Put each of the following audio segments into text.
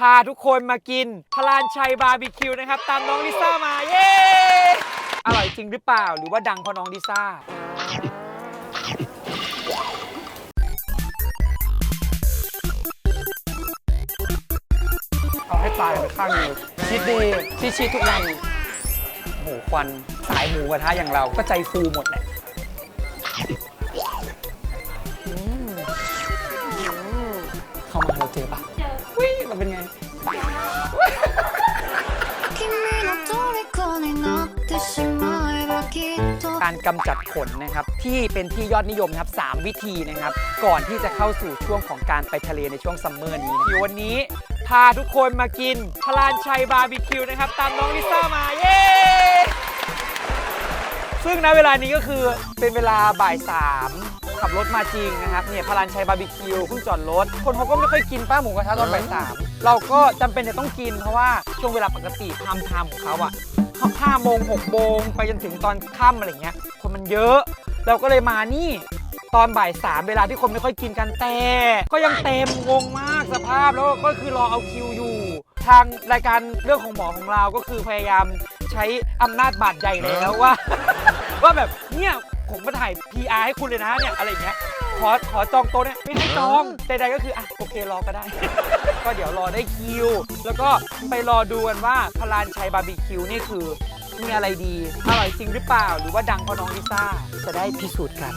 พาทุกคนมากินพลานชัยบาร์บีคิวนะครับ ตามน้องลิซ่ามา เย้ อร่อยจริงหรือเปล่า หรือว่าดังเพราะน้องลิซ่า เอาให้ตายไปข้างหนึงชีสเดย์ชีสชีสทุกวันโอ้โหควันสายหมูกระทะอย่างเราก็ใจฟูหมดแหละ การกำจัดขนนะครับที่เป็นที่ยอดนิยมนะครับ3วิธีนะครับ ก่อนที่จะเข้าสู่ช่วงของการไปทะเลในช่วงซัมเมอร์นี้นะวันนี้พาทุกคนมากินพลานชัยบาร์บีคิวนะครับ ตามน้องลิซ่ามาเย้ซึ่งณเวลานี้ก็คือเป็นเวลาบ่ายสามขับรถมาจริงนะครับเนี่ยพลานชัยบาร์บีคิวเพิ่งจอดรถ คนเขาก็ไม่ค่อยกินป้าหมูกระทะตอนบ่ายสามเราก็จำเป็นจะต้องกินเพราะว่าช่วงเวลาปกติไทม์ไทม์ของเขาอะ ห้าโมงหกโมงไปจนถึงตอนค่ำอะไรเงี้ย คนมันเยอะ เราก็เลยมานี่ตอนบ่ายสามเวลาที่คนไม่ค่อยกินกันแต่ ก็ยังเต็มงงมากสภาพแล้วก็คือรอเอาคิวอยู่ ทางรายการเรื่องของหมอของเราก็คือพยายามใช้อำนาจบาดใหญ่แล้วว่า ว่าแบบเนี่ยผมมาถ่าย PR ให้คุณเลยนะเนี่ยอะไรอย่างเงี้ยขอขอจองโต๊ะเนี่ยไม่ให้จองใดๆก็คืออะโอเครอก็ได้ ก็เดี๋ยวรอได้คิว แล้วก็ไปรอดูกันว่าพลานชัยบาร์บีคิวนี่คือมีอะไรดี อร่อยจริงหรือเปล่า หรือว่าดังเพราะน้องลิซ่าจะได้พิสูจน์กัน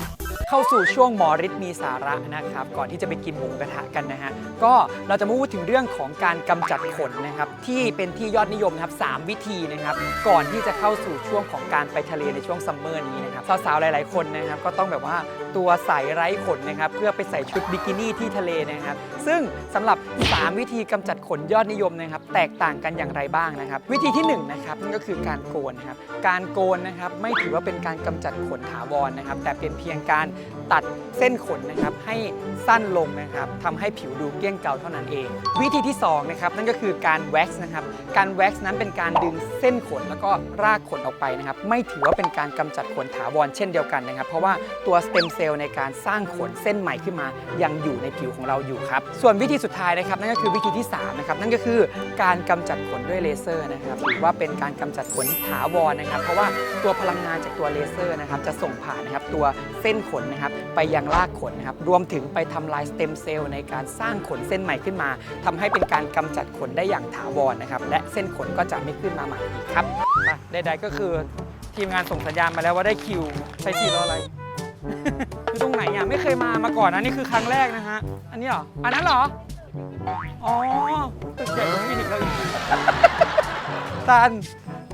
เข้าสู่ช่วงหมอฤทธิ์มีสาระนะครับ ก่อนที่จะไปกินหมูกระทะกันนะฮะ ก็เราจะมาพูดถึงเรื่องของการกำจัดขนนะครับ ที่เป็นที่ยอดนิยมนะครับสามวิธีนะครับ ก่อนที่จะเข้าสู่ช่วงของการไปทะเลในช่วงซัมเมอร์นี้นะครับสาวๆหลาย ๆคนนะครับ ก็ต้องแบบว่าตัวใสไร้ขนนะครับ เพื่อไปใส่ชุดบิกินี่ที่ทะเลนะครับ ซึ่งสำหรับ 3 วิธีกำจัดขนยอดนิยมนะครับ แตกต่างกันอย่างไรบ้างนะครับ วิธีที่1นะครับนั่นก็คือการโกนนะครับการโกนนะครับไม่ถือว่าเป็นการกำจัดขนถาวรนะครับ แต่เป็นเพียงการการ ตัดเส้นขนนะครับให้สั้นลงนะครับทำให้ผิวดูเกลี้ยงเกลาเท่านั้นเอง วิธีที่2นะครับนั่นก็คือการแว็กซ์นะครับการแว็กซ์นั้นเป็นการดึงเส้นขนแล้วก็รากขนออกไปนะครับไม่ถือว่าเป็นการกำจัดขนถาวรเช่นเดียวกันนะครับ เพราะว่าตัวสเต็มเซลล์ในการสร้างขนเส้นใหม่ขึ้นมา ยังอยู่ในผิวของเราอยู่ครับส่วนวิธีสุดท้ายนะครับนั่นก็คือวิธีที่3นะครับนั่นก็คือการกำจัดขนด้วยเลเซอร์นะครับหรือว่าเป็นการกำจัดขนถาวรนะครับ เพราะว่าตัวพลังงานจากตัวเลเซอร์นะครับจะส่งผ่านนะครับตัวเส้นขนนะครับไปยังรากขนนะครับรวมถึงไปทำลายสเต็มเซลล์ในการสร้างขนเส้นใหม่ขึ้นมาทำให้เป็นการกำจัดขนได้อย่างถาวรนะครับและเส้นขนก็จะไม่ขึ้นมาใหม่อีกครับอะใดๆก็คือทีมงานส่งสัญญาณมาแล้วว่าได้คิวใช้สีรออะไรคือตรงไหนอะไม่เคยมามาก่อนนะนี่คือครั้งแรกนะฮะอันนี้เหรออันนั้นเหรออ๋อตึกใหญ่กว่าคลินิกเราอีกตาล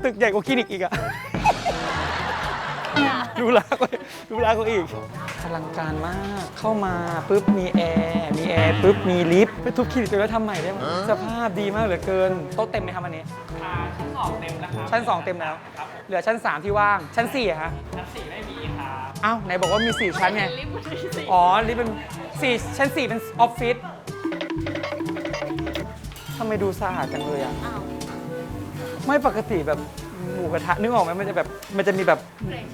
ตึกใหญ่กว่าคลินิกอีกอะดูแลก็ดูแลก็อีก อลังการมาก เข้ามาปุ๊บมีแอร์มีแอร์ปุ๊บมีลิฟต์ไปทุบคลินิกตัวแล้วทำใหม่ได้ไหมสภาพดีมากเหลือเกินโต๊ะเต็มไหมครับอันนี้ อ่าชั้นสองเต็มแล้วครับชั้น2เต็มแล้ว ครับเหลือชั้น 3 ที่ว่าง ชั้น4อะฮะชั้นสี่ไม่มีครับอ้าวไหนบอกว่ามี 4 ชั้นไง ลิฟต์ที่สี่อ๋อ นี่เป็นสี่ชั้นสี่เป็นออฟฟิศทำไมดูสะอาดจังเลยอะไม่ปกติแบบ หมูกระทะนึกออกไหมมันจะแบบมันจะมีแบบ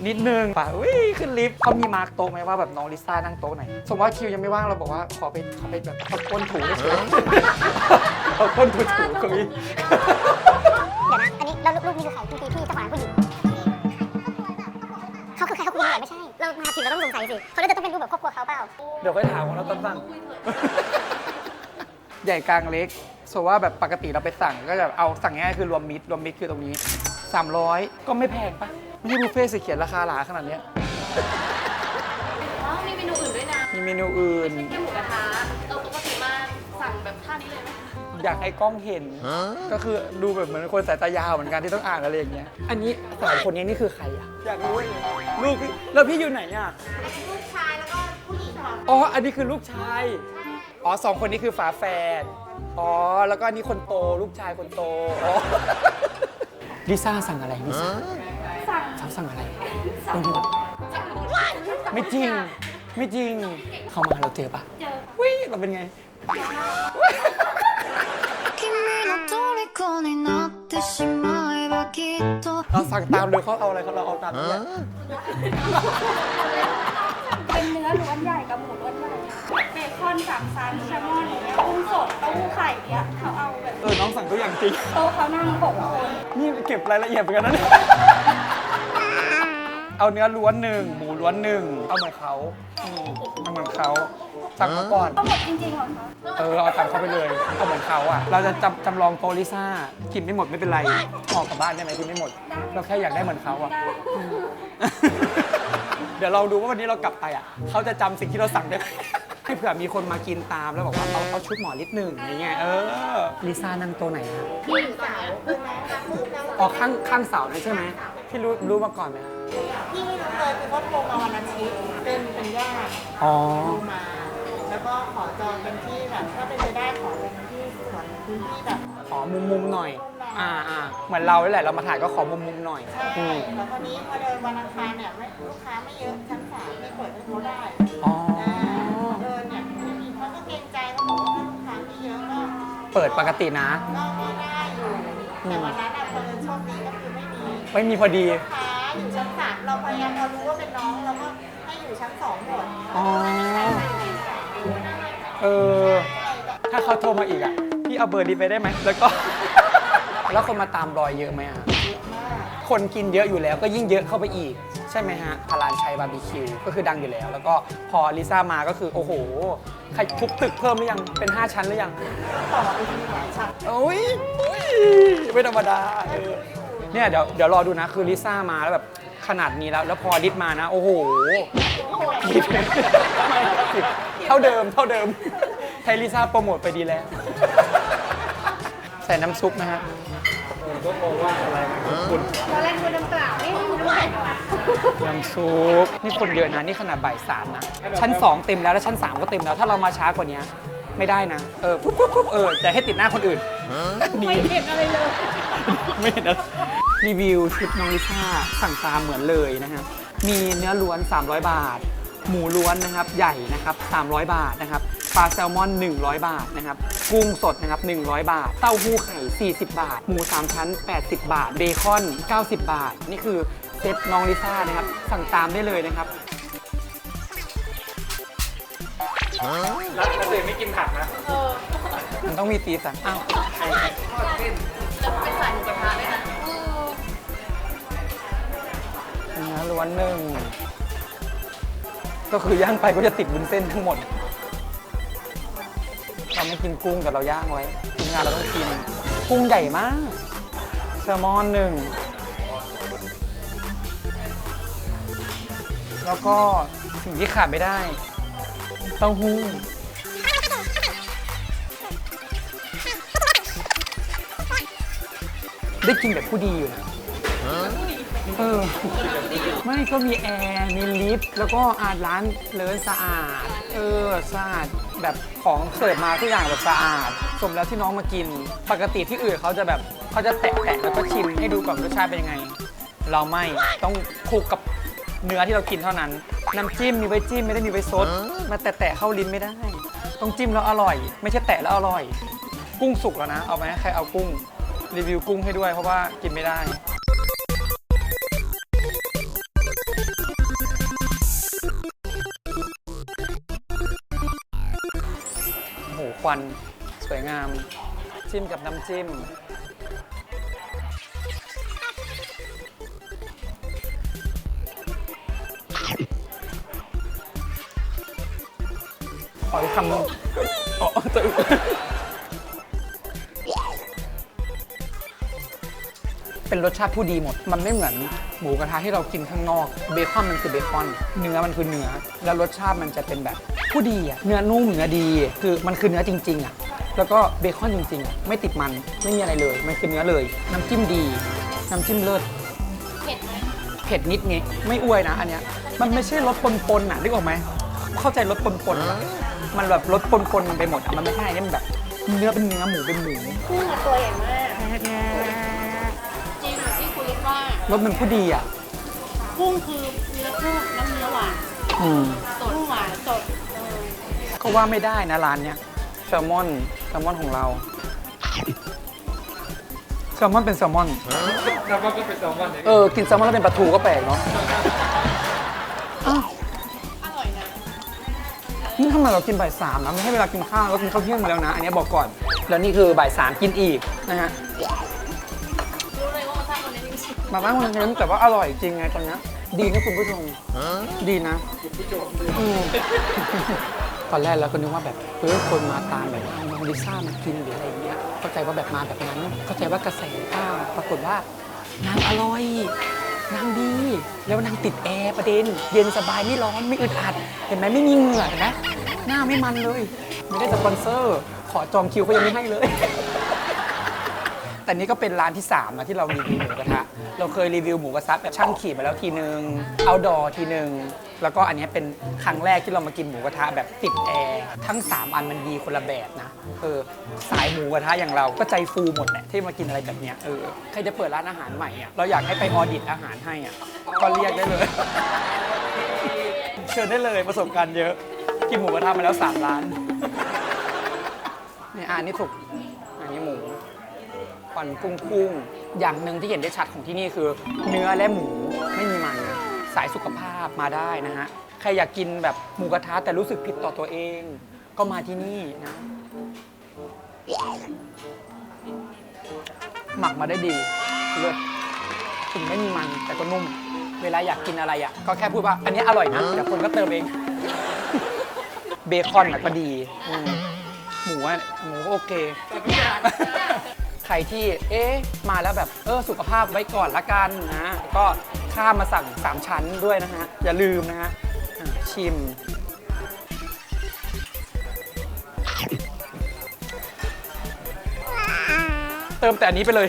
นิดนึงป่ะอุ้ยขึ้นลิฟต์เขามีมาร์กโต๊ะไหมว่าแบบน้องลิซ่านั่งโต๊ะไหนสมมติว่าคิวยังไม่ว่างเราบอกว่าขอไปขอไปแบบเอาก้นถูเฉยๆเอาก้นถูถูๆตรงนี้ เดี๋ยวนะ อันนี้เรารูปนี้คือใครคุณพี่พี่เจ้าของร้านผู้หญิงเขาคือใครเขาคุยอะไรไม่ใช่ เรามาถึงเราต้องสงสัยสิเขาน่าจะต้องเป็นรูปแบบครอบครัวเขาเปล่า เดี๋ยวค่อยถามของเราตอนสั่งใหญ่กลางเล็กโซว่าแบบปกติเราไปสั่งก็จะเอาสั่งง่ายๆคือรวมมิตรรวมมิตรคือตรงนี้ 300 ก็ไม่แพงปะไม่ใช่บุฟเฟ่ต์สิเขียนราคาหลาขนาดเนี้ยอ๋อมีเมนูอื่นด้วยนะมีเมนูอื่น แค่หมูกระทะเราปกติมาสั่งแบบท่านี้เลยไหมอยากให้กล้องเห็น ก็คือดูแบบเหมือนคนสายตายาวเหมือนกันที่ต้องอ่านอะไรอย่างเงี้ย อันนี้สองคนนี้นี่คือใครอะอยากรู้เลยลูกพี่แล้วพี่อยู่ไหนอะลูกชายแล้วก็ผู้หญิงค่ะอ๋อ อันนี้คือลูกชาย อ๋อสองคนนี้คือฝาแฝด อ๋อ แล้วก็อันนี้คนโตลูกชายคนโต อ๋อ ลิซ่าสั่งอะไรลิซ่าสั่งสั่งอะไรต้องดูไม่จริง ไม่จริง เข้ามาเราเจอปะเจอวิเราเป็นไง 君の虜になってしまえばきっと เราสั่งตามเลยเขาเอาอะไรเขาเราเอาตามนั่นแหละ เป็นเนื้อล้วนใหญ่กับหมูล้วนใหญ่ ว เบคอนสามชั้นแซลมอนอย่างเงี้ยกุ้งสดเต้าหู้ไข่เนี่ยเขาเอาแบบเออ น้องสั่งตัวอย่างจริง โต๊ะเขานั่งหกคนนี่เก็บรายละเอียดเหมือนกันนะเนี่ยเอาเนื้อล้วนหนึ่งหมูล้วนหนึ่งเอาเหมือนเขาอืมเอาเหมือนเขาสั่งมาก่อนเอาหมดจริงๆเหรอคะเออ เอาตามเขาไปเลยเอาเหมือนเขาอะ เราจะจำจำลองโตะลิซ่า กินไม่หมดไม่เป็นไร ออกกลับบ้านได้ไหมกินไม่หมด เราแค่อยากได้เหมือนเขาอะอืมเดี๋ยวเราดูว่าวันนี้เรากลับไปอะ เขาจะจำสิ่งที่เราสั่งได้ไหม ให้เผื่อมีคนมากินตามแล้วบอกว่าเอาเอาชุดหมอนิดหนึ่งอย่างเงี้ยเออลิซ่านั่งโตัวไหนฮะออกข้างข้างเสาเลยใช่ไหมพี่รู้รู้มาก่อนไหมฮะที่ไม่รู้เลยคือเขาโทรมาวันอาทิตย์เป็นเป็นญาติอ๋อโทรมา แล้วก็ขอจองเป็นที่แบบถ้าเป็นไปได้ขอเป็นที่สวนพื้นที่แบบขอมุมมุมๆหน่อย อ่าอ่าเหมือนเรานี่แหละเรามาถ่ายก็ขอมุมมุมๆหน่อยใช่อืมแล้วคราวนี้พอเดินวันอังคารเนี่ยไม่ลูกค้าไม่เยอะชั้นสามไม่เปิดให้เขาได้อ๋อ เขาก็เกรงใจเขาบอกว่าถ้าลูกค้าไม่เยอะก็เปิดปกตินะ ก็ก็ได้อยู่แต่วันนั้นอะเพลินโชคดีก็คือไม่มีไม่มีพอดี ลูกค้าอยู่ชั้นสามเราพยายามเรารู้ว่าเป็นน้องเราก็ให้อยู่ชั้นสองหมดอ๋อ เออ ถ้าเขาโทรมาอีกอะ พี่เอาเบอร์ดีไปได้ไหม แล้วก็ แล้วคนมาตามรอยเยอะไหมอะคนกินเยอะอยู่แล้วก็ยิ่งเยอะเข้าไปอีกใช่ไหมฮะพารานชัยบาร์บีคิวก็คือดังอยู่แล้ว แล้วก็พอลิซ่ามาก็คือโอ้โหใครทุบตึกเพิ่มหรือยังเป็น 5 ชั้นหรือยังต่อไปทีหลายชั้นโอ้ยอุ๊ยไม่ธรรมดาเออเนี่ยเดี๋ยวเดี๋ยวรอดูนะคือลิซ่ามาแล้วแบบขนาดนี้แล้ว แล้วพอดิสมานะ โอ้โหดิสเท่าเดิมเท่าเดิมให้ลิซ่าโปรโมทไปดีแล้ว ใส่น้ำซุปนะฮะผมก็มองว่าอะไรคุณตอนแรกดูน้ำเปล่า เอ๊ะน้ำแข็งว่ะน้ำซุปนี่คนเยอะนะนี่ขนาดบ่ายสามนะ ชั้น 2 เต็มแล้วแล้วชั้น 3 ก็เต็มแล้ว ถ้าเรามาช้ากว่านี้ไม่ได้นะ เออปุ๊บปุ๊บปุ๊บเออจะให้ติดหน้าคนอื่นดีไม่เห็นอะไรเลย ไม่เห็นอะไรรีวิวชุดน้องลิซ่าสั่งตามเหมือนเลยนะฮะมีเนื้อล้วน 300 บาท หมูล้วนนะครับใหญ่นะครับ 300 บาทนะครับปลาแซลมอน 100 บาทนะครับกุ้งสดนะครับ 100 บาท เต้าหู้ไข่ 40 บาท หมู 3 ชั้น 80 บาท เบคอน 90 บาท นี่คือ เซ็ตน้องลิซ่านะครับ สั่งตามได้เลยนะครับแล้วแล้วเด็กไม่กินผักนะ มันต้องมีตีสันอ้าวจะเป็นสายหมูกระทะด้วยนะเนื้อล้วนหนึ่ง ก็คือย่างไปก็จะติดบุนเส้นทั้งหมด เราไม่กินกุ้งแต่เราย่างไว้ทีมงานเราต้องกิน กุ้งใหญ่มากแซลมอนหนึ่ง แล้วก็สิ่งที่ขาดไม่ได้เต้าหู้ได้กินแบบผู้ดีอยู่นะเออไม่ก็มีแอร์ มีลิฟต์ แล้วก็อาดร้านเลินสะอาด เออ สะอาด แบบของเสิร์ฟมาทุกอย่างแบบสะอาด สมแล้วที่น้องมากิน ปกติที่อื่นเขาจะแบบเขาจะแตะแตะแล้วก็ชิมให้ดูก่อนรสชาติเป็นยังไง เราไม่ต้องคลุกกับ เนื้อที่เรากินเท่านั้น น้ำจิ้มมีไว้จิ้มไม่ได้มีไว้ซดมาแตะแตะเข้าลิ้นไม่ได้ ต้องจิ้มแล้วอร่อย ไม่ใช่แตะแล้วอร่อย กุ้งสุกแล้วนะ เอาไหมใครเอากุ้ง รีวิวกุ้งให้ด้วยเพราะว่ากินไม่ได้โอ้โหควันสวยงาม จิ้มกับน้ำจิ้ม ขออีกคำหนึงอ๋อจะอึเป็นรสชาติผู้ดีหมด มันไม่เหมือนหมูกระทะที่เรากินข้างนอก เบคอนมันคือเบคอน เนื้อมันคือเนื้อ แล้วรสชาติมันจะเป็นแบบผู้ดีอะเนื้อนุ่มเนื้อดี คือมันคือเนื้อจริง ๆอะแล้วก็เบคอนจริงๆอะไม่ติดมัน ไม่มีอะไรเลย มันคือเนื้อเลย น้ำจิ้มดี น้ำจิ้มเลิศ เผ็ดไหมเผ็ดนิดไงไม่อ้วยนะ อันเนี้ย มันไม่ใช่รสปนๆน่ะนึกออกไหม เข้าใจรสปนๆปะ มันแบบรสปนๆมันไปหมดอะมันไม่ใช่เนี่ยมันแบบ เนื้อเป็นเนื้อหมูเป็นหมูกุ้งอะตัวใหญ่มาก จริงอย่างที่คุยว่ารสมันผู้ดีอะ กุ้งคือเนื้อกุ้งน้ำเนื้อหวานอืมกุ้งหวานสดเออก็ว่าไม่ได้นะร้านเนี้ยแซลมอนแซลมอนของเราแซลมอนเป็นแซลมอนแซลมอนก็เป็นแซลมอนเออกินแซลมอนแล้วเป็นปลาทูก็แปลกเนาะอ้าวอร่อย นี่ทำไมเรากินบ่ายสามนะไม่ให้เวลากินข้าวเรากินข้าวเที่ยงมาแล้วนะ อันนี้บอกก่อน แล้วนี่คือบ่ายสามกินอีกนะฮะรู้เลยว่าถ้าคนนี้จริงมาบ้านคนเน้นแต่ว่าอร่อยจริงไงตอนนี้ดีนะคุณผู้ชมดีนะอืมตอนแรกเราก็นึกว่าแบบเฮ้ยคนมาตามแบบน้องลิซ่ามากินหรืออะไรเงี้ยเข้าใจว่าแบบมาแบบนั้นเข้าใจว่ากระแสข้าวปรากฏว่านางอร่อย นางดี แล้วนางติดแอร์ประเด็น เย็นสบายไม่ร้อนไม่อึดอัด เห็นไหมไม่มีเหงื่อเห็นไหมหน้าไม่มันเลย ไม่ได้สปอนเซอร์ ขอจองคิวก็ยังไม่ให้เลย แต่นี่ก็เป็นร้านที่3นะที่เรารีวิวหมูกระทะ เราเคยรีวิวหมูกระทะแบบช่างขีดมาแล้วทีนึงเอาดอทีนึง แล้วก็อันนี้เป็นครั้งแรกที่เรามากินหมูกระทะแบบติดแอร์ทั้ง 3 อันมันดีคนละแบบนะเออสายหมูกระทะอย่างเราก็ใจฟูหมดแหละที่มากินอะไรแบบเนี้ยเออใครจะเปิดร้านอาหารใหม่อะเราอยากให้ไปออดิตอาหารให้อะก็เรียกได้เลย เชิญได้เลยประสบการณ์เยอะ กินหมูกระทะมาแล้วสามร้านนี่อันนี้ถูก ควันกุ้งกุ้งอย่างหนึ่งที่เห็นได้ชัดของที่นี่คือ เนื้อและหมูไม่มีมัน สายสุขภาพมาได้นะฮะ ใครอยากกินแบบหมูกระทะแต่รู้สึกผิดต่อตัวเอง ก็มาที่นี่นะ หมักมาได้ดีเลิศถึงไม่มีมันแต่ก็นุ่ม เวลาอยากกินอะไรอะ ก็แค่พูดว่า อันนี้อร่อยนะเดี๋ยวคนก็เติมเอง เบคอนน่ะก็ดีอืมหมูอะหมูก็โอเค ใครที่เอ๊ะมาแล้วแบบเออสุขภาพไว้ก่อนละกันนะก็ข้ามมาสั่ง 3 ชั้นด้วยนะฮะ อย่าลืมนะฮะชิม เติมแต่อันนี้ไปเลย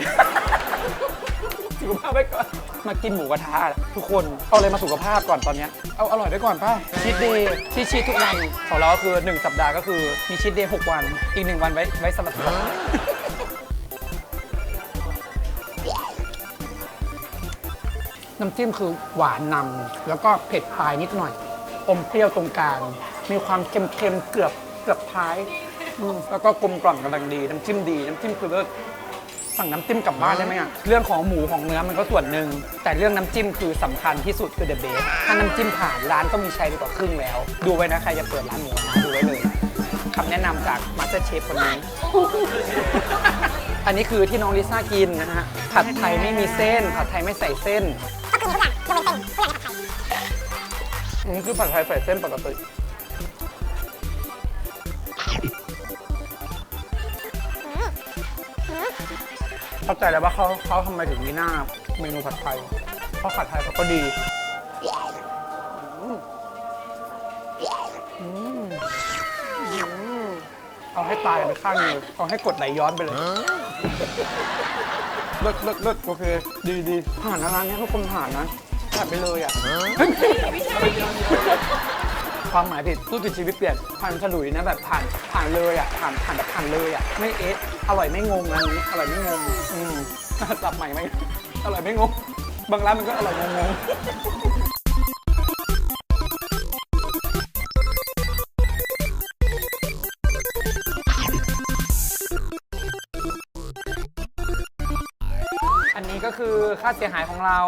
สุขภาพไว้ก่อน มากินหมูกระทะทุกคน เอาอะไรมาสุขภาพก่อนตอนนี้ เอาอร่อยไว้ก่อนป่ะชีทเดย์ที่ชีททุกวันของเราก็คือ 1 สัปดาห์ก็คือมีชีทเดย์6วัน อีก 1 วันไว้ไว้สำหรับ น้ำจิ้มคือหวานนำแล้วก็เผ็ดปลายนิดหน่อย อมเปรี้ยวตรงกลางมีความเค็มๆเกือบเกือบท้ายอืมแล้วก็กลมกล่อมกำลังดี น้ำจิ้มดี น้ำจิ้มคือเลิศสั่งน้ำจิ้มกลับบ้านได้ไหมอะเรื่องของหมูของเนื้อมันก็ส่วนหนึ่งแต่เรื่องน้ำจิ้มคือสำคัญที่สุดคือเดอะเบสถ้าน้ำจิ้มผ่านร้านก็มีชัยไปกว่าครึ่งแล้ว ดูไว้นะใครจะเปิดร้านหมูกระทะดูไว้เลยคำแนะนำจากมาสเตอร์เชฟคนนี้ อันนี้คือที่น้องลิซ่ากินนะฮะ ผัดไทยไม่มีเส้น ผัดไทยไม่ใส่เส้น ส้นทุกอย่างผัดไทยอันนี้คือผัดไทยใส่เส้นปกติเข้าใจแล้วว่าเขาเขาทำไมถึงมีหน้าเมนูผัดไทย เพราะผัดไทยเขาก็ดีอืมอืมอืมเอาให้ตายไปข้างหนึงเอาให้กดไหลย้อนไปเลยเลิศเลิศเลิศโอเค ดีดีผ่านนะร้านนี้ทุกคนผ่านนะ ผ่านไปเลยอะเฮ้ยความหมายผิดพูดผิดชีวิตเปลี่ยนผ่านฉลุยนะแบบผ่านผ่านเลยอะผ่านผ่านแบบผ่านเลยอะไม่เอ๊ะอร่อยไม่งงร้านนี้อร่อยไม่งงอืมสับใหม่ไหมอร่อยไม่งงบางร้านมันก็อร่อยงงง ก็คือค่าเสียหายของเรา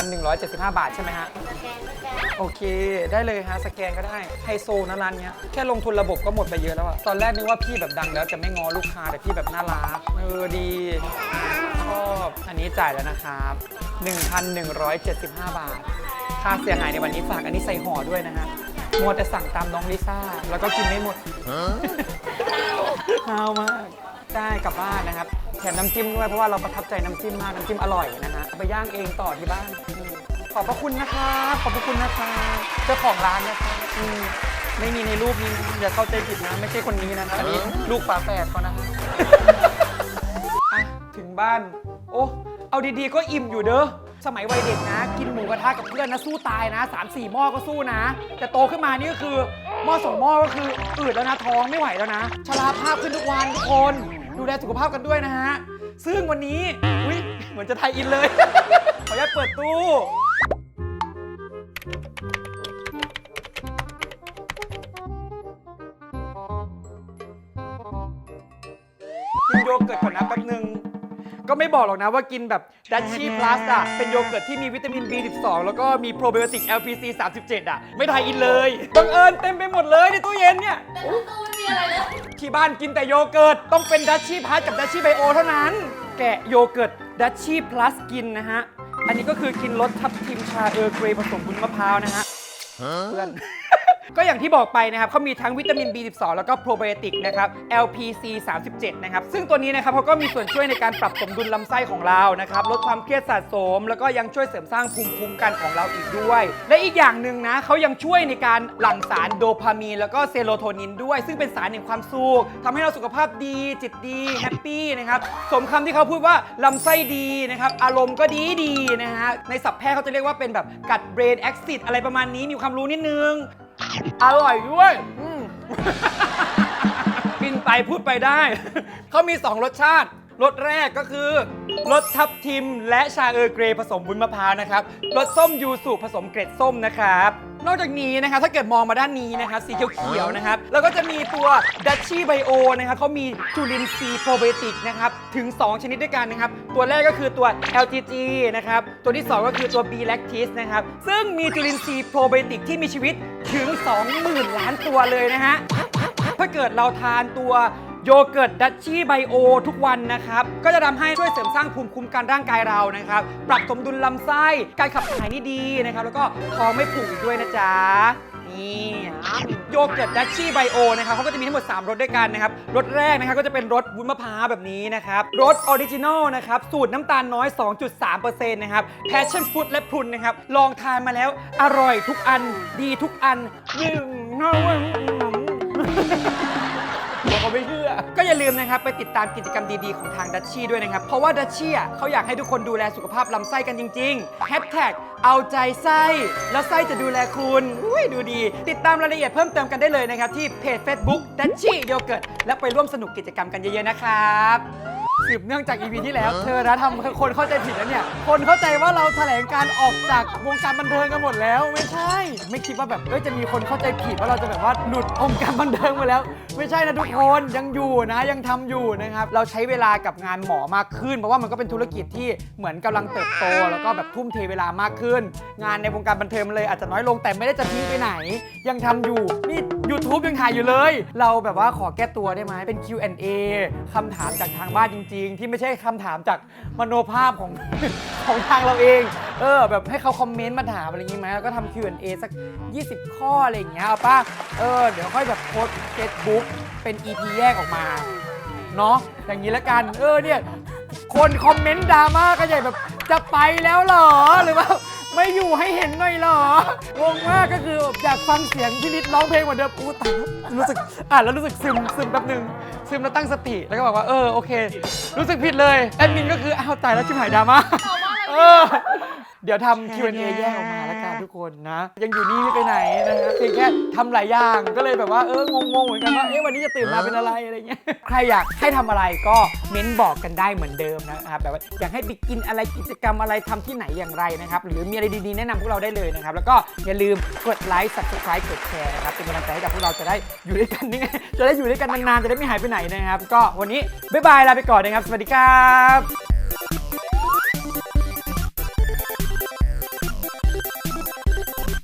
1,175 บาทใช่ไหมฮะโอเค ได้เลยฮะ สแกนก็ได้ ไฮโซนะร้านเนี้ย แค่ลงทุนระบบก็หมดไปเยอะแล้วอะตอนแรกนึกว่าพี่แบบดังแล้วจะไม่งอลูกค้าแต่พี่แบบน่ารัก เออ ดี ชอบ อันนี้จ่ายแล้วนะครับ 1,175 บาท ค่าเสียหายในวันนี้ฝากอันนี้ใส่ห่อด้วยนะฮะ มัวแต่สั่งตามน้องลิซ่า แล้วก็กินไม่หมด ฮาวมาก ได้กลับบ้านนะครับ แถมน้ำจิ้มด้วยเพราะว่าเราประทับใจน้ำจิ้มมากน้ำจิ้มอร่อยนะฮะเอาไปย่างเองต่อที่บ้านอืมขอบพระคุณนะครับขอบพระคุณนะครับเจ้าของร้านนะครับอืมไม่มีในรูปนี้นะอย่าเข้าใจผิดนะ ไม่ใช่คนนี้นะอันนี้ลูกฝาแฝดเขานะ อะถึงบ้าน โอ้เอาดีๆ ก็อิ่มอยู่เด้อ สมัยวัยเด็กนะ กินหมูกระทะกับเพื่อนนะ สู้ตายนะ3ามสี่หม้อก็สู้นะ แต่โตขึ้นมานี่ก็คือหม้อสองหม้อก็คืออืดแล้วนะท้องไม่ไหวแล้วนะ ชราภาพขึ้นทุกวันทุกคน ดูแลสุขภาพกันด้วยนะฮะ ซึ่งวันนี้อุ้ยเหมือนจะไทยอินเลย ขออนุญาตเปิดตู้กินโยเกิร์ตก่อนนะแป๊บนึง ก็ไม่บอกหรอกนะว่ากินแบบดัชชี่พลัสอะ เป็นโยเกิร์ตที่มีวิตามิน B12 แล้วก็มีโปรไบโอติก LPC 37 อะ ไม่ทายอินเลย บังเอิญเต็มไปหมดเลยในตู้เย็นเนี่ย แต่ในตู้ ม่มีอะไรเลยที่บ้านกินแต่โยเกิร์ตต้องเป็นดัชชี่พลัสกับดัชชี่ไบโอเท่านั้น แกะโยเกิร์ตดัชชี่พลัสกินนะฮะ อันนี้ก็คือกินรสทับทิมชาเออร์เกรย์ผสมบุญมะพร้าวนะฮะ เพื่อน ก็อย่างที่บอกไปนะครับเขามีทั้งวิตามิน B12 แล้วก็โปรไบโอติกนะครับ LPC 37 นะครับ ซึ่งตัวนี้นะครับเขาก็มีส่วนช่วยในการปรับสมดุลลำไส้ของเรานะครับลดความเครียดสะสม แล้วก็ยังช่วยเสริมสร้างภูมิคุ้มกันของเราอีกด้วย และอีกอย่างหนึ่งนะเขายังช่วยในการหลั่งสารโดพามีนแล้วก็เซโรโทนินด้วย ซึ่งเป็นสารแห่งความสุขทำให้เราสุขภาพดี จิตดีแฮปปี้นะครับสมคำที่เขาพูดว่าลำไส้ดีนะครับอารมณ์ก็ดีดีนะฮะในศัพท์แพทย์เขาจะเรียกว่าเป็นแบบกัดเบรนแอคซิดอะไรประมาณนี้มีความรู้นิดนึง อร่อยด้วยอืมกินไปพูดไปได้ เขามี 2 รสชาติ รสแรกก็คือ รสทับทิม และชาเออร์เกรย์ผสมบุญมะพร้าวนะครับ รสส้มยูสุผสมเกล็ดส้มนะครับ นอกจากนี้นะครับถ้าเกิดมองมาด้านนี้นะครับสีเขียวๆนะครับแล้วก็จะมีตัวดัชชี่ไบโอนะครับเขามีจุลินทรีย์โปรไบโอติกนะครับถึง 2 ชนิดด้วยกันนะครับตัวแรกก็คือตัว LTG นะครับตัวที่ 2 ก็คือตัว B lactis นะครับซึ่งมีจุลินทรีย์โปรไบโอติกที่มีชีวิตถึง 20,000 ล้านตัวเลยนะฮะถ้าเกิดเราทานตัว โยเกิร์ตดัชชี่ไบโอทุกวันนะครับ ก็จะทำให้ช่วยเสริมสร้างภูมิคุ้มกันร่างกายเรานะครับ ปรับสมดุลลำไส้ การขับถ่ายนี่ดีนะครับ แล้วก็ท้องไม่ผูกอีกด้วยนะจ๊ะ นี่โยเกิร์ตดัชชี่ไบโอนะครับเขาก็จะมีทั้งหมด 3รสด้วยกันนะครับ รสแรกนะครับก็จะเป็นรสวุ้นมะพร้าวแบบนี้นะครับ รสออริจินอลนะครับ สูตรน้ำตาลน้อย 2.3%นะครับ แพชชั่นฟรุตและพรุนนะครับ ลองทานมาแล้วอร่อยทุกอันดีทุกอันยิ่งน่าว่าบอกเขาไม่เชื่อ ก็อย่าลืมนะครับไปติดตามกิจกรรมดีๆ ของทางดัชชี่ด้วยนะครับ เพราะว่าดัชชี่อะเขาอยากให้ทุกคนดูแลสุขภาพลำไส้กันจริงๆแฮชแท็กเอาใจไส้ แล้วไส้จะดูแลคุณอุ้ยดูดี ติดตามรายละเอียดเพิ่มเติมกันได้เลยนะครับที่เพจ Facebook ดัชชี่โยเกิร์ตและไปร่วมสนุกกิจกรรมกันเยอะๆนะครับ สืบเนื่องจาก EP ที่แล้ว เธอนะทำคนเข้าใจผิดแล้วเนี่ย คนเข้าใจว่าเราแถลงการออกจากวงการบันเทิงกันหมดแล้ว ไม่ใช่ ไม่คิดว่าแบบเอ้ยจะมีคนเข้าใจผิดว่าเราจะแบบว่าหลุดวงการบันเทิงไปแล้ว ไม่ใช่นะทุกคนยังอยู่นะยังทำอยู่นะครับเราใช้เวลากับงานหมอมากขึ้น เพราะว่ามันก็เป็นธุรกิจที่เหมือนกำลังเติบโต แล้วก็แบบทุ่มเทเวลามากขึ้น งานในวงการบันเทิงมันเลยอาจจะน้อยลงแต่ไม่ได้จะทิ้งไปไหน ยังทำอยู่นี่ YouTube ยังถ่ายอยู่เลย เราแบบว่าขอแก้ตัวได้ไหมเป็น Q&A คำถามจากทางบ้านจริงๆจริงที่ไม่ใช่คำถามจากมโนภาพของ ของทางเราเอง เออ แบบให้เขาคอมเมนต์มาถามอะไรอย่างงี้ไหมแล้วก็ทำ Q&A สัก 20 ข้ออะไรอย่างเงี้ยเอาป่ะเออ เดี๋ยวค่อยแบบโพสเฟซบุ๊กเป็น EP แยกออกมา เนาะอย่างนี้ละกัน เออเนี่ย คนคอมเมนต์ดราม่าก็ใหญ่แบบจะไปแล้วเหรอ หรือว่า ไม่อยู่ให้เห็นหน่อยเหรองงมากก็คืออยากฟังเสียงพี่นิดร้องเพลงเหมือนเดิมอู้ตายแล้วรู้สึกอ่านแล้วรู้สึกซึมซึมแป๊บนึงซึมแล้วตั้งสติแล้วก็บอกว่าเออโอเค รู้สึกผิดเลยแอดมินก็คืออ้าวตายแล้วชิบหายดราม่าตอบว่าอะไร เออ เดี๋ยวทำ Q&A แยกออกมาแล้วกันทุกคนนะ ยังอยู่นี่ไม่ไปไหนนะฮะเพียงแค่ทำหลายอย่างก็เลยแบบว่าเอองงๆเหมือนกันว่าเอ๊ะวันนี้จะตื่นมาเป็นอะไรอะไรเงี้ยใครอยากให้ทำอะไรก็เม้นบอกกันได้เหมือนเดิมนะครับแบบว่าอยากให้ไปกินอะไรกิจกรรมอะไรทำที่ไหนอย่างไรนะครับหรือมีอะไรดีๆแนะนำพวกเราได้เลยนะครับแล้วก็อย่าลืมกดไลค์ subscribe กดแชร์นะครับเป็นกำลังใจให้กับพวกเราจะได้อยู่ด้วยกันนี่ไงจะได้อยู่ด้วยกันนานๆจะได้ไม่หายไปไหนนะครับ ก็วันนี้บ๊ายบายลาไปก่อนนะครับสวัสดีครับ